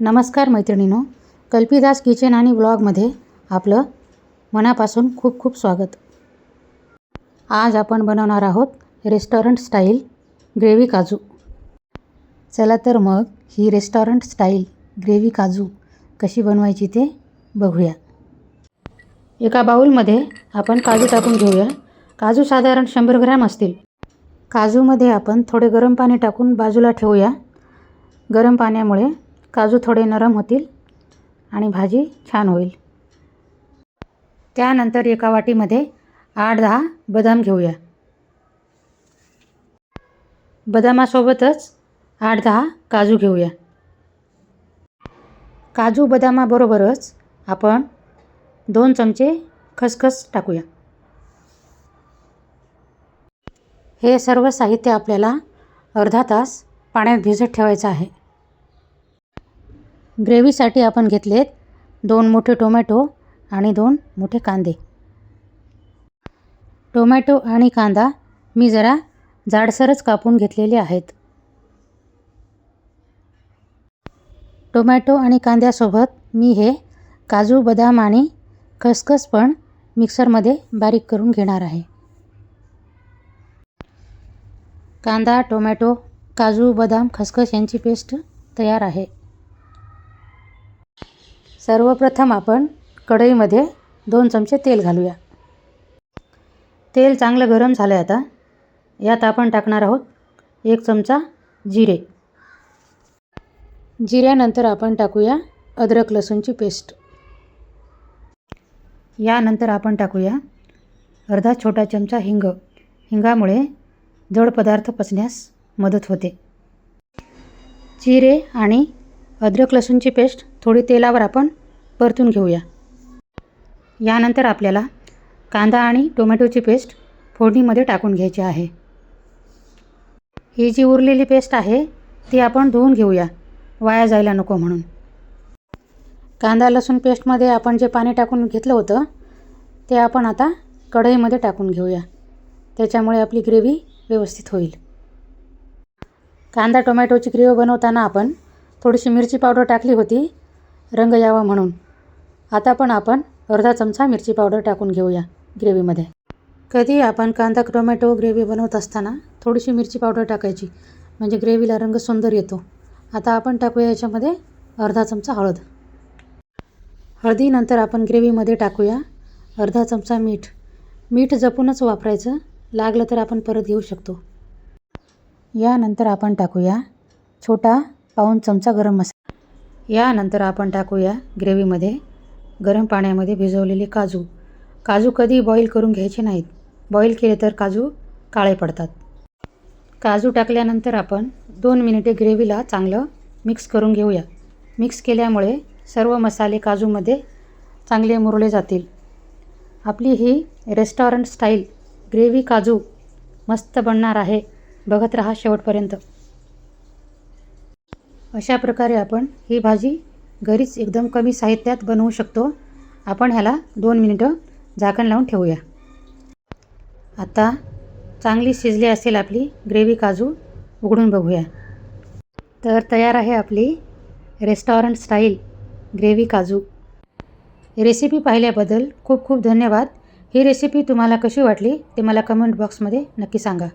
नमस्कार मैत्रिणीनो कल्पीदास किचन आणि ब्लॉगमध्ये आपलं मनापासून खूप खूप स्वागत. आज आपण बनवणार आहोत रेस्टॉरंट स्टाईल ग्रेव्ही काजू. चला तर मग ही रेस्टॉरंट स्टाईल ग्रेव्ही काजू कशी बनवायची ते बघूया. एका बाऊलमध्ये आपण काजू टाकून घेऊया. काजू साधारण शंभर ग्रॅम असतील. काजूमध्ये आपण थोडे गरम पाणी टाकून बाजूला ठेवूया. गरम पाण्यामुळे काजू थोडे नरम होतील आणि भाजी छान होईल. त्यानंतर एका वाटीमध्ये आठ दहा बदाम घेऊया. बदामासोबतच आठ दहा काजू घेऊया. काजू बदामाबरोबरच आपण दोन चमचे खसखस टाकूया. हे सर्व साहित्य आपल्याला अर्धा तास पाण्यात भिजत ठेवायचं आहे. ग्रेव्हीसाठी आपण घेतलेत दोन मोठे टोमॅटो आणि दोन मोठे कांदे. टोमॅटो आणि कांदा मी जरा जाडसरच कापून घेतलेले आहेत. टोमॅटो आणि कांद्यासोबत मी हे काजू बदाम आणि खसखस पण मिक्सरमध्ये बारीक करून घेणार आहे. कांदा टोमॅटो काजू बदाम खसखस यांची पेस्ट तयार आहे. सर्वप्रथम आपण कढईमध्ये दोन चमचे तेल घालूया. तेल चांगलं गरम झालं आहे आता. यात आपण टाकणार आहोत एक चमचा जिरे. जिऱ्यानंतर आपण टाकूया अद्रक लसूणची पेस्ट. यानंतर आपण टाकूया अर्धा छोटा चमचा हिंग. हिंगामुळे जड पदार्थ पचण्यास मदत होते. जिरे आणि अद्रक लसूणची पेस्ट थोडी तेलावर आपण परतून घेऊया. यानंतर आपल्याला कांदा आणि टोमॅटोची पेस्ट फोडणीमध्ये टाकून घ्यायची आहे. ही जी उरलेली पेस्ट आहे ती आपण धुवून घेऊया. वाया जायला नको म्हणून. कांदा लसूण पेस्टमध्ये आपण जे पाणी टाकून घेतलं होतं ते आपण आता कढईमध्ये टाकून घेऊया. त्याच्यामुळे आपली ग्रेव्ही व्यवस्थित होईल. कांदा टोमॅटोची ग्रेव्ही बनवताना आपण थोडीशी मिरची पावडर टाकली होती रंग यावा म्हणून. आता पण आपण अर्धा चमचा मिरची पावडर टाकून घेऊया ग्रेव्हीमध्ये. कधी आपण कांदा टोमॅटो ग्रेव्ही बनवत असताना थोडीशी मिरची पावडर टाकायची म्हणजे ग्रेव्हीला रंग सुंदर येतो. आता आपण टाकूया याच्यामध्ये अर्धा चमचा हळद. हळदीनंतर आपण ग्रेव्हीमध्ये टाकूया अर्धा चमचा मीठ. मीठ जपूनच वापरायचं लागलं तर आपण परत घेऊ शकतो. यानंतर आपण टाकूया छोटा पाऊण चमचा गरम मसाला. यानंतर आपण टाकूया ग्रेव्हीमध्ये गरम पाण्यामध्ये भिजवलेले काजू. काजू कधी बॉईल करून घ्यायचे नाहीत. बॉईल केले तर काजू काळे पडतात. काजू टाकल्यानंतर आपण दोन मिनिटे ग्रेव्हीला चांगलं मिक्स करून घेऊया. मिक्स केल्यामुळे सर्व मसाले काजूमध्ये चांगले मुरले जातील. आपली ही रेस्टॉरंट स्टाईल ग्रेव्ही काजू मस्त बनणार आहे. बघत रहा शेवटपर्यंत. अशा प्रकारे आपण ही भाजी घरीच एकदम कमी साहित्यात बनवू शकतो. आपण ह्याला दोन मिनिटं झाकण लावून ठेवूया. आता चांगली शिजली असेल आपली ग्रेव्ही काजू उघडून बघूया. तर तयार आहे आपली रेस्टॉरंट स्टाईल ग्रेव्ही काजू. रेसिपी पाहिल्याबद्दल खूप खूप धन्यवाद. ही रेसिपी तुम्हाला कशी वाटली ते मला कमेंट बॉक्समध्ये नक्की सांगा.